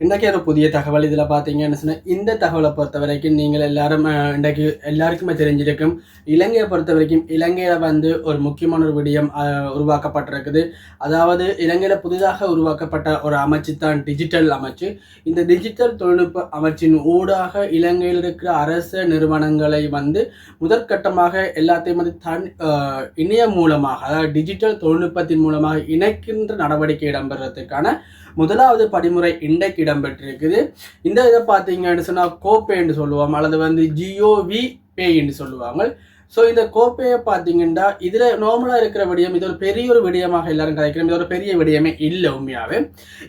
இன்றைக்கி ஒரு புதிய தகவல் இதில் பார்த்தீங்கன்னு சொன்னால் இந்த தகவலை பொறுத்த வரைக்கும் நீங்கள் எல்லாரும் இன்றைக்கு எல்லாருக்குமே தெரிஞ்சிருக்கும். இலங்கையை பொறுத்த வரைக்கும் இலங்கையில் வந்து ஒரு முக்கியமான ஒரு விடயம் உருவாக்கப்பட்டிருக்குது. அதாவது இலங்கையில் புதிதாக உருவாக்கப்பட்ட ஒரு அமைச்சு தான் டிஜிட்டல் அமைச்சு. இந்த டிஜிட்டல் தொழில்நுட்ப அமைச்சின் ஊடாக இலங்கையில் இருக்கிற அரசு நிறுவனங்களை வந்து முதற்கட்டமாக எல்லாத்தையும் வந்து தன் இணையம் மூலமாக அதாவது டிஜிட்டல் தொழில்நுட்பத்தின் மூலமாக இணைக்கின்ற நடவடிக்கை இடம்பெறதுக்கான முதலாவது படிமுறை இன்றைக்கு இடம்பெற்றிருக்குது. இந்த இதை பார்த்தீங்கன்னு சொன்னால் கோப்பேன்னு சொல்லுவோம் அல்லது வந்து ஜியோவி பேன்னு சொல்லுவாங்க. ஸோ இந்த கோப்பையை பார்த்தீங்கன்னா இதில் நார்மலாக இருக்கிற விடயம் இது ஒரு பெரிய ஒரு விடயமாக எல்லாரும் கதைக்கிறோம். இது ஒரு பெரிய விடயமே இல்லை உண்மையாகவே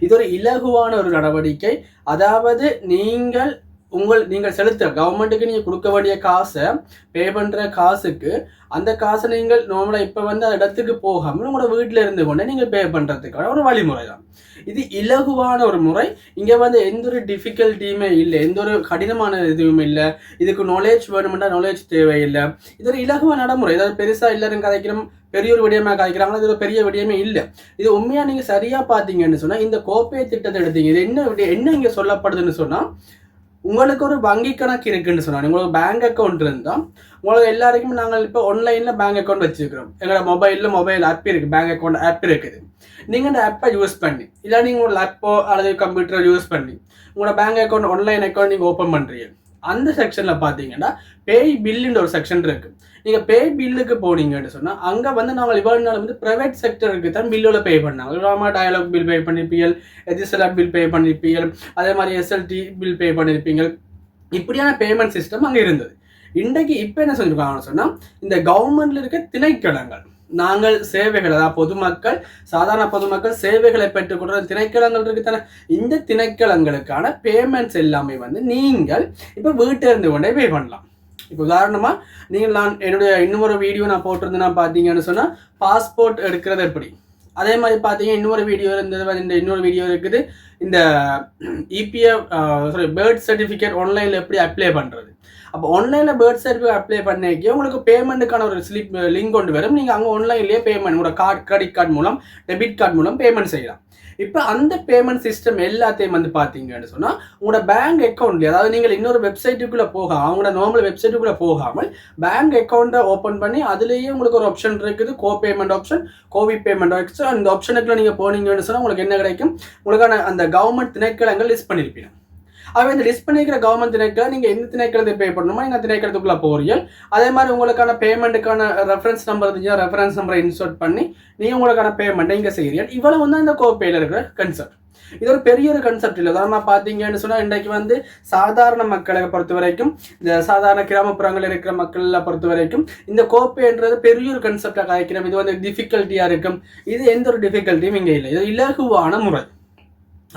இது ஒரு இலகுவான ஒரு நடவடிக்கை. அதாவது நீங்கள் உங்கள் நீங்கள் செலுத்த கவர்மெண்ட்டுக்கு நீங்கள் கொடுக்க வேண்டிய காசை பே பண்ணுற காசுக்கு அந்த காசை நீங்கள் நார்மலாக இப்போ வந்து அந்த இடத்துக்கு போகாமல் உங்களோட வீட்டில் இருந்து கொண்டே நீங்கள் பே பண்ணுறதுக்கான ஒரு வழிமுறை தான் இது இலகுவான ஒரு முறை. இங்கே வந்து எந்த ஒரு டிஃபிகல்ட்டியுமே இல்லை. எந்த ஒரு கடினமான இதுவும் இல்லை. இதுக்கு நாலேஜ் வேணுமெண்டா நாலேஜ் தேவையில்லை. இது ஒரு இலகுவான நடைமுறை. ஏதாவது பெருசாக எல்லாரும் கதைக்கிறோம். பெரிய ஒரு விடயமாக காய்க்கிறாங்களா இது ஒரு பெரிய விடயமே இல்லை. இது உண்மையாக நீங்கள் சரியாக பார்த்தீங்கன்னு சொன்னால் இந்த கோப்பை திட்டத்தை எடுத்தீங்க. இது என்ன என்ன இங்கே சொல்லப்படுதுன்னு சொன்னால் உங்களுக்கு ஒரு வங்கி கணக்கு இருக்குன்னு சொன்னாங்க. உங்களுக்கு பேங்க் அக்கௌண்ட் இருந்தால் உங்களுக்கு எல்லாருக்குமே நாங்கள் இப்போ ஆன்லைனில் பேங்க் அக்கௌண்ட் வச்சுருக்கிறோம். எங்களோட மொபைலில் மொபைல் ஆப் இருக்குது பேங்க் அக்கௌண்ட் ஆப் இருக்குது நீங்கள் அந்த ஆப்பை யூஸ் பண்ணி இல்லை நீங்கள் உங்கள் லேப்போ அல்லது கம்ப்யூட்டரோ யூஸ் பண்ணி உங்களோட பேங்க் அக்கௌண்ட் ஆன்லைன் அக்கௌண்ட் நீங்கள் ஓப்பன் பண்ணுறீங்க அந்த செக்ஷனில் பார்த்தீங்கன்னா பேய் பில்லுன்ற ஒரு செக்ஷன் இருக்குது நீங்கள் பே பில்லுக்கு போனீங்கன்னு சொன்னால் அங்கே வந்து நாங்கள் இவ்வளோ நாள் வந்து ப்ரைவேட் செக்டருக்கு தான் பில்லோட பே பண்ணாங்க ராமா டயலாக் பில் பே பண்ணிருப்பீங்க எதிசலா பில் பே பண்ணிருப்பீங்கள் அதே மாதிரி எஸ்எல்டி பில் பே பண்ணியிருப்பீங்க இப்படியான பேமெண்ட் சிஸ்டம் அங்கே இருந்தது. இன்றைக்கு இப்போ என்ன செஞ்சுருக்காங்கன்னு சொன்னால் இந்த கவர்மெண்ட்டில் இருக்க திணைக்கடங்கள் நாங்கள் சேவைகள் அதாவது பொதுமக்கள் சாதாரண பொதுமக்கள் சேவைகளை பெற்றுக்கொள்கிற திணைக்களங்கள் இருக்குதானே? இந்த திணைக்களங்களுக்கான பேமெண்ட்ஸ் எல்லாமே வந்து நீங்கள் இப்போ வீட்டில் இருந்து கொண்டே பே பண்ணலாம். இப்போ உதாரணமாக நீங்கள் நான் என்னுடைய இன்னொரு வீடியோ நான் போட்டிருந்தேன்னா பார்த்தீங்கன்னு சொன்னால் பாஸ்போர்ட் எடுக்கிறது எப்படி? அதே மாதிரி பார்த்தீங்கன்னா இன்னொரு வீடியோ இருந்தது வந்து இந்த இன்னொரு வீடியோ இருக்குது. இந்த இபிஎஃப் சாரி பேர்த் சர்டிஃபிகேட் ஆன்லைனில் எப்படி அப்ளை பண்ணுறது அப்போ ஆன்லைனில் பேர்த் சர்டிஃபிகேட் அப்ளை பண்ணிக்கே உங்களுக்கு பேமெண்ட்டுக்கான ஒரு ஸ்லிப் லிங்க் கொண்டு வரும். நீங்கள் அங்கே ஆன்லைன்லேயே பேமெண்ட் உங்களோட கார்டு கிரெடிட் கார்டு மூலம் டெபிட் கார்டு மூலம் பேமெண்ட் செய்யலாம். இப்போ அந்த பேமெண்ட் சிஸ்டம் எல்லாத்தையும் வந்து பார்த்தீங்கன்னு சொன்னால் உங்களோட பேங்க் அக்கௌண்ட்லேயே அதாவது நீங்கள் இன்னொரு வெப்சைட்டுக்குள்ளே போக அவங்களோட நார்மல் வெப்சைட்டுக்குள்ளே போகாமல் பேங்க் அக்கௌண்ட்டை ஓப்பன் பண்ணி அதுலேயே உங்களுக்கு ஒரு ஆப்ஷன் இருக்குது go payment option covid payment option அந்த ஆப்ஷனுக்குள்ள நீங்கள் போனீங்கன்னு சொன்னால் உங்களுக்கு என்ன கிடைக்கும்? உங்களுக்கான அந்த கவர்மெண்ட் திணைக்களங்கள் லிஸ்ட் பண்ணியிருப்பீங்க அவை இந்த லிஸ்ட் பண்ணிக்கிற கவர்மெண்ட் திணைக்களை நீங்கள் எந்த திணைக்கிறது பே பண்ணணுமோ நீங்கள் திணைக்கிறதுக்குள்ளே போறீங்க. அதே மாதிரி உங்களுக்கான பேமெண்ட்டுக்கான ரெஃபரன்ஸ் நம்பர் இருந்துச்சுன்னா ரெஃபரன்ஸ் நம்பரை இன்சர்ட் பண்ணி நீங்கள் உங்களுக்கான பேமெண்ட்டை இங்கே செய்கிறீர்கள் இவ்வளவு வந்து அந்த கோப்பையில் இருக்கிற கன்செப்ட் இது ஒரு பெரிய ஒரு கன்செப்ட் இல்லை. உதாரணமாக பார்த்தீங்கன்னு சொன்னால் இன்றைக்கு வந்து சாதாரண மக்களை பொறுத்த வரைக்கும் இந்த சாதாரண கிராமப்புறங்களில் இருக்கிற மக்களை பொறுத்த வரைக்கும் இந்த கோப்பைன்றது பெரிய ஒரு கன்செப்டாக காய்க்கிறோம். இது வந்து டிஃபிகல்ட்டியாக இருக்கும். இது எந்த ஒரு டிஃபிகல்ட்டியும் இங்கே இல்லை. இது இலகுவான முறை.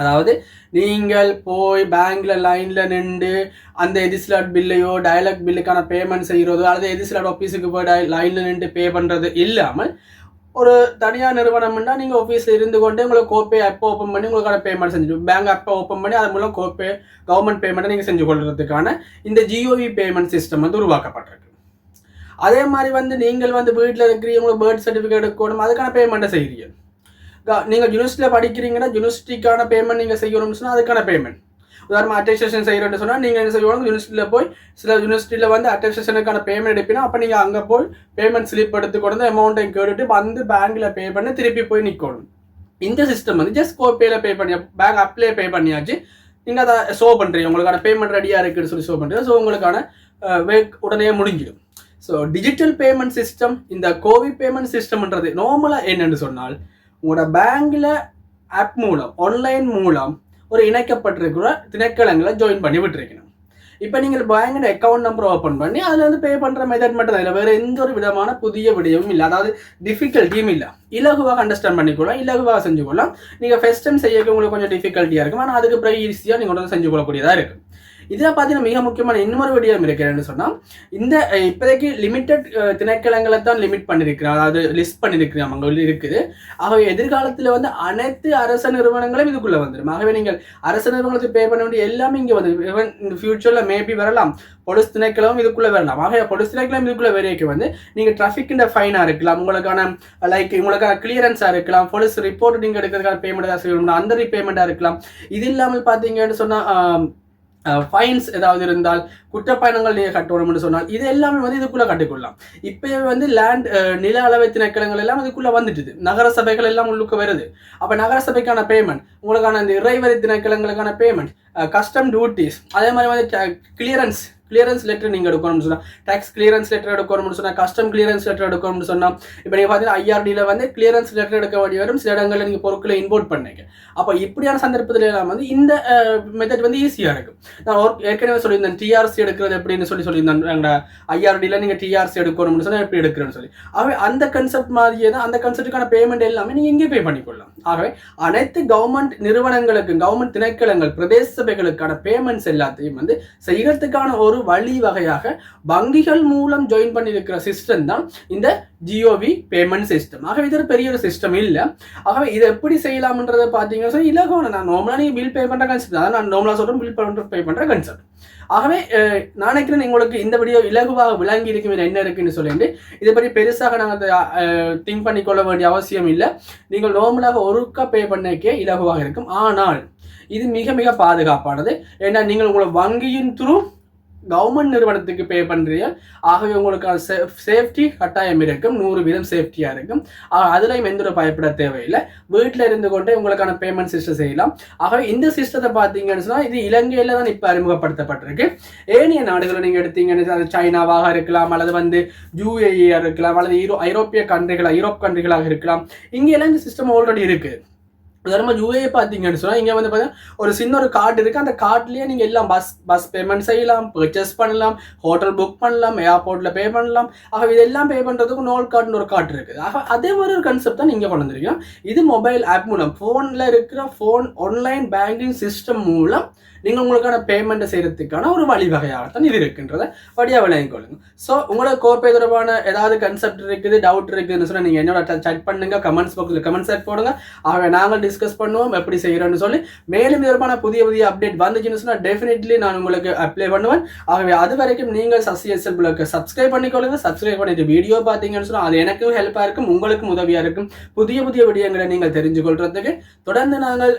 அதாவது நீங்கள் போய் பேங்க்ல லைன்ல நின்று அந்த எதிஸ்லாட் பில்லையோ டைலாக் பில்லுக்கான பேமெண்ட் செய்கிறதோ அல்லது எதிஸ்லாட் ஆஃபீஸுக்கு போய் லைன்ல நின்று பே பண்ணுறது இல்லாமல் ஒரு தனியார் நிறுவனம்னா நீங்கள் ஆஃபீஸில் இருந்து கொண்டு உங்களுக்கு கோப்பே அப்போ ஓப்பன் பண்ணி உங்களுக்கான பேமெண்ட் செஞ்சு பேங்க் அப்போ ஓப்பன் பண்ணி அது மூலம் கோப்பே கவர்மெண்ட் பேமெண்ட்டை நீங்கள் செஞ்சு கொள்றதுக்கான இந்த ஜிஓவி பேமெண்ட் சிஸ்டம் வந்து உருவாக்கப்பட்டிருக்கு. அதே மாதிரி வந்து நீங்கள் வந்து வீட்டில் இருக்கிறீங்க உங்களுக்கு பேர்த் சர்டிஃபிகேட் எடுக்கணும் அதுக்கான பேமெண்ட்டை செய்கிறீங்க நீங்கள் யூனிவர்சிட்டியில் படிக்கிறீங்கன்னா யூனிவர்சிட்டிக்கான பேமெண்ட் நீங்கள் செய்யணும்னு சொன்னால் அதுக்கான பேமெண்ட் உதாரணமாக அட்டஸ்டேஷன் செய்கிறேன்னு சொன்னால் நீங்கள் என்ன செய்யணும் யூனிவர்சிட்டியில் போய் சில யூனிவர்சிட்டியில் வந்து அட்டஸ்டேஷனுக்கான பேமெண்ட் எடுப்பீங்கன்னா அப்போ நீங்கள் அங்கே போய் பேமெண்ட் ஸ்லிப் எடுத்து கொண்டு அமௌண்ட்டை கேட்டுட்டு வந்து பேங்க்கில் பே பண்ணி திருப்பி போய் நிற்கணும் இந்த சிஸ்டம் வந்து ஜஸ்ட் கோபேல பே பண்ணி பேங்க் அப்ளே பே பண்ணியாச்சு. நீங்கள் அதை ஷோ பண்ணுறீங்க உங்களுக்கான பேமெண்ட் ரெடியாக இருக்குன்னு சொல்லி ஷோ பண்ணுறீங்க ஸோ உங்களுக்கான வேக் உடனே முடிஞ்சிடும். ஸோ டிஜிட்டல் பேமெண்ட் சிஸ்டம் இந்த கோவி பேமெண்ட் சிஸ்டம்ன்றது நார்மலாக என்னென்னு சொன்னால் உங்களோட பேங்க்ல ஆப் மூலம் ஆன்லைன் மூலம் ஒரு இணைக்கப்பட்டிருக்கிற திணைக்களங்களை ஜாயின் பண்ணி விட்டுருக்கணும். இப்போ நீங்கள் பேங்கோட அக்கௌண்ட் நம்பர் ஓப்பன் பண்ணி அதில் வந்து பே பண்ணுற மெத்தட் மட்டும் தான். இல்லை வேறு எந்த ஒரு விதமான புதிய விடயமும் இல்லை. அதாவது டிஃபிகல்ட்டியும் இல்லை. இலகுவாக அண்டர்ஸ்டாண்ட் பண்ணிக்கொள்ளலாம் இலகுவாக செஞ்சு கொள்ளலாம் நீங்கள் ஃபஸ்ட் டைம் செய்ய உங்களுக்கு கொஞ்சம் டிஃபிகல்ட்டியாக இருக்கும். ஆனால் அதுக்கு பிறகு ஈஸியாக நீங்கள் வந்து செஞ்சு கொள்ளக்கூடியதாக இருக்கும். இதில் பார்த்தீங்கன்னா மிக முக்கியமான இன்னொரு விடயம் இருக்கிறேன்னு சொன்னால் இந்த இப்போதைக்கு லிமிட்டட் திணைக்களங்களை தான் லிமிட் பண்ணியிருக்கிறேன் அதாவது லிஸ்ட் பண்ணியிருக்கிறோம் அவங்க இருக்குது. ஆகவே எதிர்காலத்தில் வந்து அனைத்து அரச நிறுவனங்களும் இதுக்குள்ளே வந்துடும் ஆகவே நீங்கள் அரச நிறுவனத்துக்கு பே பண்ண வேண்டிய எல்லாமே இங்கே வந்து ஈவன் இந்த ஃபியூச்சரில் மேபி வரலாம். பொலிஸ் திணைக்களம் இதுக்குள்ளே வரலாம். ஆகவே பொலிஸ் திணைக்களம் இதுக்குள்ளே வரைக்கும் வந்து நீங்கள் டிராஃபிக்கின்ற ஃபைனாக இருக்கலாம். உங்களுக்கான லைக் உங்களுக்கான கிளியரன்ஸாக இருக்கலாம். போலீஸ் ரிப்போர்ட் நீங்கள் எடுக்கிறதுக்கான பேமெண்ட் ஏதாவது செய்யணும்னா அந்த ரீபேமெண்ட்டாக இருக்கலாம். இது இல்லாமல் பார்த்தீங்கன்னு சொன்னால் ஃபைன்ஸ் ஏதாவது இருந்தால் குற்றப்பயணங்கள் நீங்கள் கட்டணும்னு சொன்னால் இது எல்லாமே வந்து இதுக்குள்ளே கட்டிக்கொள்ளலாம் இப்போ வந்து லேண்ட் நில அளவை திணைக்களங்கள் எல்லாம் இதுக்குள்ளே வந்துட்டுது. நகர சபைகள் எல்லாம் உள்ளுக்கு வருது. அப்போ நகர சபைக்கான பேமெண்ட் உங்களுக்கான இந்த இறைவரி திணைக்களங்களுக்கான பேமெண்ட் கஸ்டம் டியூட்டிஸ் அதே மாதிரி வந்து கிளியரன்ஸ் கிளியரன்ஸ் லெட்டர் நீங்கள் எடுக்கணும்னு சொன்னால் டேக்ஸ் கிளியரன்ஸ் லெட்டர் எடுக்கணும்னு சொன்னால் கஸ்டம் கிளியரன்ஸ் லெட்டர் எடுக்கணும்னு சொன்னால் இப்போ நீங்கள் பார்த்தீங்கன்னா ஐஆர்டியில் வந்து கிளியரன்ஸ் லெட்டர் எடுக்க வேண்டி வரும். சில இடங்களில் நீங்கள் பொருட்களை இம்போர்ட் பண்ணீங்க அப்போ இப்படியான சந்தர்ப்பத்தில் எல்லாம் வந்து இந்த மெத்தட் வந்து ஈஸியாக இருக்கும். நான் ஒரு- ஏற்கனவே சொல்லியிருந்தேன் டிஆர்சி எடுக்கிறது எப்படின்னு சொல்லி சொல்லியிருந்தேன். ஐஆர்டியில் நீங்கள் டிஆர்சி எடுக்கணும்னு சொன்னால் எப்படி எடுக்கிறேன்னு சொல்லி. ஆகவே அந்த கன்செப்ட் மாதிரியே தான் அந்த கன்செப்ட்டுக்கான பேமெண்ட் எல்லாமே நீங்கள் இங்கே பே பண்ணிக்கொள்ளலாம். ஆகவே அனைத்து கவர்மெண்ட் நிறுவனங்களுக்கு கவர்மெண்ட் திணைக்களங்கள் பிரதேச சபைகளுக்கான பேமெண்ட்ஸ் எல்லாத்தையும் வந்து செய்கிறதுக்கான ஒரு வழி வகையாக வங்கிகள் மூலம் ஜாயின் பண்ணியிருக்கிற சிஸ்டம் தான் இந்த ஜியோவி பேமெண்ட் சிஸ்டம் ஆகவே இது பெரிய ஒரு சிஸ்டம் இல்லை. ஆகவே இதை எப்படி செய்யலாம்ன்றதை பார்த்தீங்கன்னா சொல்லி இலகுவான நான் நார்மலாக நீங்கள் பில் பே பண்ணுற கன்செப்ட் அதான் நான் நார்மலாக சொல்கிறேன் பில் பண்ணுற பே பண்ணுற கன்செப்ட் ஆகவே நான் நினைக்கிறேன் உங்களுக்கு இந்த வீடியோ இலகுவாக விளங்கி இருக்கும் என்ன இருக்குன்னு சொல்லிட்டு இதை பற்றி பெருசாக நாங்கள் திங்க் பண்ணிக்கொள்ள வேண்டிய அவசியம் இல்லை. நீங்கள் நார்மலாக ஒருக்கா பே பண்ணக்கே இலகுவாக இருக்கும். ஆனால் இது மிக மிக பாதுகாப்பானது. ஏன்னா நீங்கள் உங்களை வங்கியின் த்ரூ கவர்மெண்ட் நிறுவனத்துக்கு பே பண்ணுறீங்க ஆகவே உங்களுக்கான சேஃப்டி கட்டாயம் இருக்கும். நூறு வீதம் சேஃப்டியாக இருக்கும். அதுலேயும் எந்த ஒரு பயப்பட தேவையில்லை. வீட்டில் இருந்து கொண்டே உங்களுக்கான பேமெண்ட் சிஸ்டம் செய்யலாம். ஆகவே இந்த சிஸ்டத்தை பார்த்தீங்கன்னு சொன்னால் இது இலங்கையில் தான் இப்போ அறிமுகப்படுத்தப்பட்டிருக்கு. ஏனைய நாடுகளை நீங்கள் எடுத்தீங்கன்னு அது சைனாவாக இருக்கலாம் அல்லது வந்து யூஏஇயாக இருக்கலாம் அல்லது ஈரோ ஐரோப்பிய கண்ட்ரிகளாக யூரோப் கண்ட்ரிகளாக இருக்கலாம். இங்கே எல்லாம் இந்த சிஸ்டம் ஆல்ரெடி இருக்குது உதாரணமாக யூஏ பார்த்தீங்கன்னு சொன்னால் இங்கே வந்து பார்த்தீங்கன்னா ஒரு சின்ன ஒரு கார்டு இருக்குது அந்த கார்ட்லேயே நீங்கள் எல்லாம் பஸ் பஸ் பேமெண்ட் செய்யலாம் பர்ச்சேஸ் பண்ணலாம் ஹோட்டல் புக் பண்ணலாம் ஏர்போர்ட்டில் பே பண்ணலாம். ஆக இதெல்லாம் பே பண்ணுறதுக்கு நோல் கார்டுன்னு ஒரு கார்டு இருக்குது ஆக அதே மாதிரி ஒரு கன்செப்ட் தான் நீங்கள் கொண்டு வந்திருக்கீங்க. இது மொபைல் ஆப் மூலம் ஃபோனில் இருக்கிற ஃபோன் ஆன்லைன் பேங்கிங் சிஸ்டம் மூலம் நீங்கள் உங்களுக்கான பேமெண்ட்டை செய்கிறதுக்கான ஒரு வழிவகையாகத்தான் இது இருக்குன்றதை வழியாக விளையாங்க கொள்ளுங்க. ஸோ உங்களோட கோப்பை தொடர்பான ஏதாவது கன்செப்ட் இருக்குது டவுட் இருக்குதுன்னு சொன்னால் நீங்கள் என்னோட சட் பண்ணுங்கள் கமெண்ட்ஸ் பாக்ஸில் கமெண்ட் செட் போடுங்க. ஆக நாங்கள் டிஸ்கஸ் பண்ணுவோம் எப்படி செய்கிறோன்னு சொல்லி. மேலும் இதற்கான புதிய புதிய அப்டேட் வந்துச்சுன்னு சொன்னால் டெஃபினெட்லி நான் உங்களுக்கு அப்ளை பண்ணுவேன். ஆகவே அது வரைக்கும் நீங்கள் சசிஎஸ்எல் பிளாக்கு சப்ஸ்கிரைப் பண்ணிக்கொள்ளுங்க. சப்ஸ்கிரைப் பண்ணிட்டு வீடியோ பார்த்தீங்கன்னு சொன்னால் அது எனக்கும் ஹெல்ப்பாக இருக்கும் உங்களுக்கும் உதவியாக இருக்கும். புதிய புதிய விடயங்களை நீங்கள் தெரிஞ்சு கொள்றதுக்கு தொடர்ந்து நாங்கள்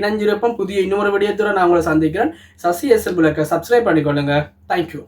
இணைஞ்சிருப்போம். புதிய இன்னொரு விடயத்துடன் நான் உங்களை சந்திக்கிறேன். சசி எஸ்எல் பிளாக்கை சப்ஸ்கிரைப் பண்ணிக்கொள்ளுங்க தேங்க்யூ